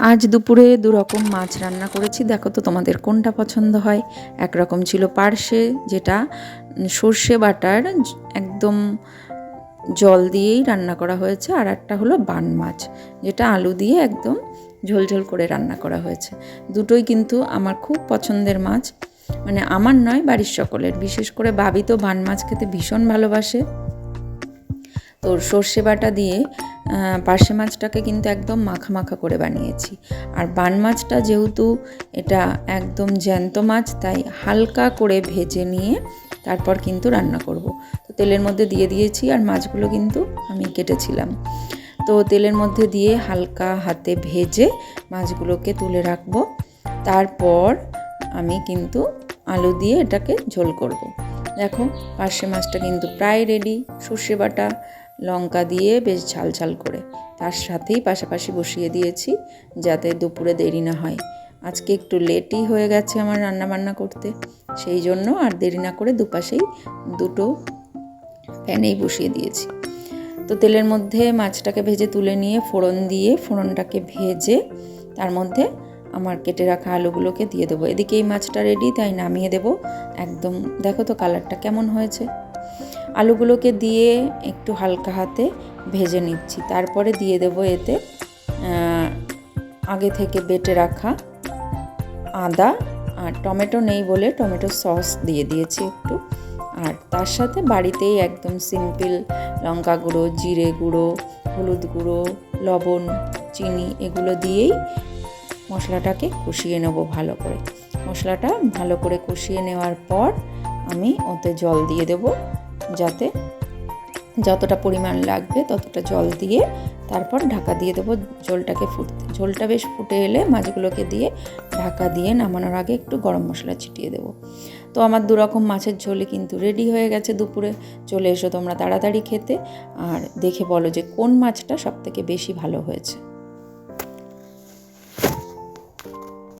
আজ দুপুরে দু রকম মাছ রান্না করেছি। দেখো তো তোমাদের কোনটা পছন্দ হয়। একরকম ছিল পার্শে, যেটা সর্ষে বাটার একদম জল দিয়েই রান্না করা হয়েছে। আর একটা হলো বান মাছ, যেটা আলু দিয়ে একদম ঝোলঝোল করে রান্না করা হয়েছে। দুটোই কিন্তু আমার খুব পছন্দের মাছ। মানে আমার নয়, বাড়ির সকলের। বিশেষ করে বাবি তো বান মাছ খেতে ভীষণ ভালোবাসে। তো সর্ষে বাটা দিয়ে পার্শে মাছটাকে কিন্তু একদম মাখা মাখা করে বানিয়েছি। আর বান মাছটা যেহেতু এটা একদম জ্যান্ত মাছ, তাই হালকা করে ভেজে নিয়ে তারপর কিন্তু রান্না করব। তো তেলের মধ্যে দিয়ে দিয়েছি আর মাছগুলো কিন্তু আমি কেটেছিলাম। তো তেলের মধ্যে দিয়ে হালকা হাতে ভেজে মাছগুলোকে তুলে রাখব। তারপর আমি কিন্তু আলু দিয়ে এটাকে ঝোল করব। দেখো, পার্শে মাছটা কিন্তু প্রায় রেডি সর্ষে বাটা লঙ্কা দিয়ে বেশ ঝাল ঝাল করে। তার সাথেই পাশাপাশি বসিয়ে দিয়েছি যাতে দুপুরে দেরি না হয়। আজকে একটু লেটই হয়ে গেছে আমার রান্না বান্না করতে। সেই জন্য আর দেরি না করে দুপাশেই দুটো প্যানেই বসিয়ে দিয়েছি। তো তেলের মধ্যে মাছটাকে ভেজে তুলে নিয়ে ফোড়ন দিয়ে ফোড়নটাকে ভেজে তার মধ্যে আমার কেটে রাখা আলুগুলোকে দিয়ে দেবো। এদিকে এই মাছটা রেডি তাই নামিয়ে দেব। একদম, দেখো তো কালারটা কেমন হয়েছে। আলুগুলোকে দিয়ে একটু হালকা হাতে ভেজে নিচ্ছি। তারপরে দিয়ে দেব এতে আগে থেকে বেটে রাখা আদা আর টমেটো নেই বলে টমেটো সস দিয়ে দিয়েছি একটু। আর তার সাথে বাড়িতেই একদম সিম্পল লঙ্কা গুঁড়ো, জিরে গুঁড়ো, হলুদ গুঁড়ো, লবণ, চিনি এগুলো দিয়েই মশলাটাকে কষিয়ে নেব ভালো করে। মশলাটা ভালো করে কষিয়ে নেওয়ার পর আমি ওতে জল দিয়ে দেব। যাতে যতটা পরিমাণ লাগবে ততটা জল দিয়ে তারপর ঢাকা দিয়ে দেবো ঝোলটাকে ফুটতে ঝোলটা বেশ ফুটে এলে মাছগুলোকে দিয়ে ঢাকা দিয়ে নামানোর আগে একটু গরম মশলা ছিটিয়ে দেবো। তো আমার দুরকম মাছের ঝোলই কিন্তু রেডি হয়ে গেছে দুপুরে। চলে এসো তোমরা তাড়াতাড়ি খেতে আর দেখে বলো যে কোন মাছটা সবথেকে বেশি ভালো হয়েছে।